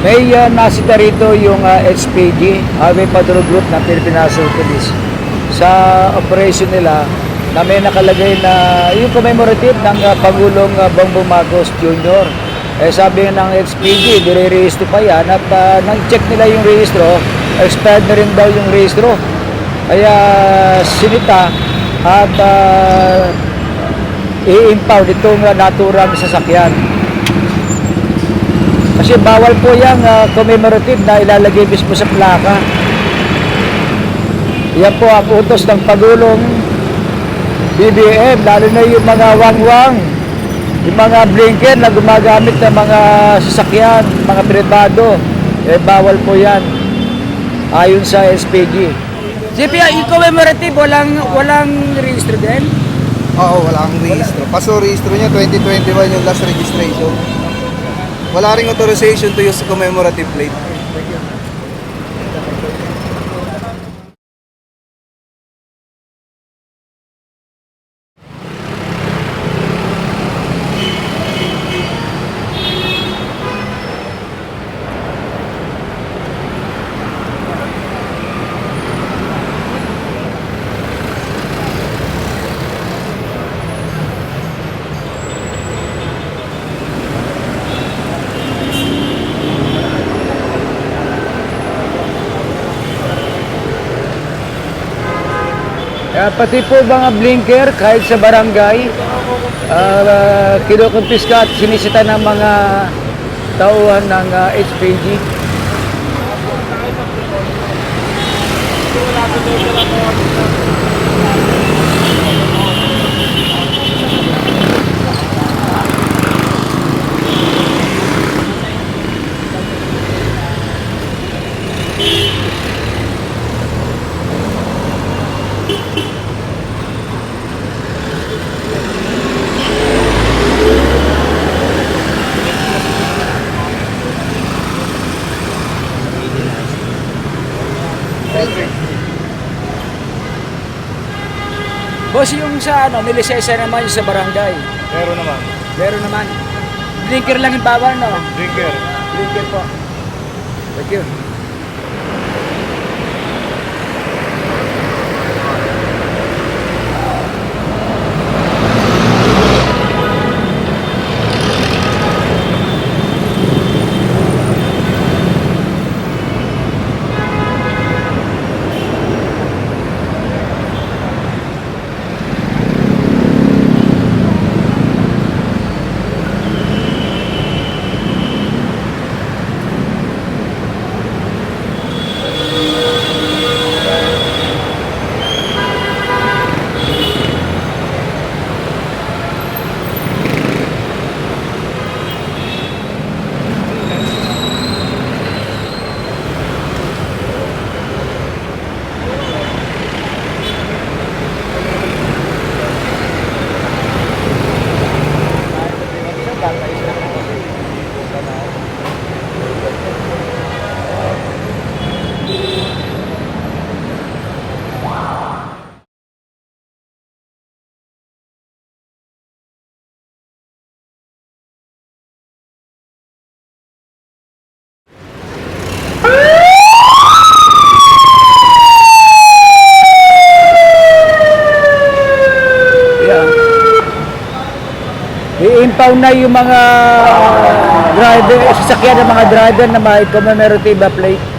May uh, nasita rito yung uh, HPG, Highway Patrol Group ng Philippine National Police. Sa operation nila, na may nakalagay na yung commemorative ng uh, Pangulong uh, Bongbong Marcos Jr. Eh sabi ng HPG, dire-rehistro pa yan at uh, nang-check nila yung rehistro, expired na rin daw yung rehistro. Kaya sinita at uh, i-impound itong uh, naturang sasakyan. Kasi bawal po yung uh, commemorative na ilalagay mismo sa plaka. Yan po ang utos ng Pagulong BBM, lalo na yung mga wangwang, yung mga blinker na gumagamit ng mga sasakyan, mga privado, eh bawal po yan. Ayon sa SPG. JP, yung commemorative, walang, walang registro din? Oo, wala kang rehistro. Kaso rehistro niya 2021 yung last registration. Wala ring authorization to use commemorative plate. Kaya pati po mga blinker kahit sa barangay, uh, kinukumpiska at sinisita ng mga tauhan ng ah, HPG. Boss, yung sa ano, nilisensya naman yung sa barangay. Meron naman. Meron naman. Blinker lang yung bawal, no? Drinker. Blinker po. Thank you. I-impound na yung mga driver, sasakyan ng mga driver na may commemorative plate.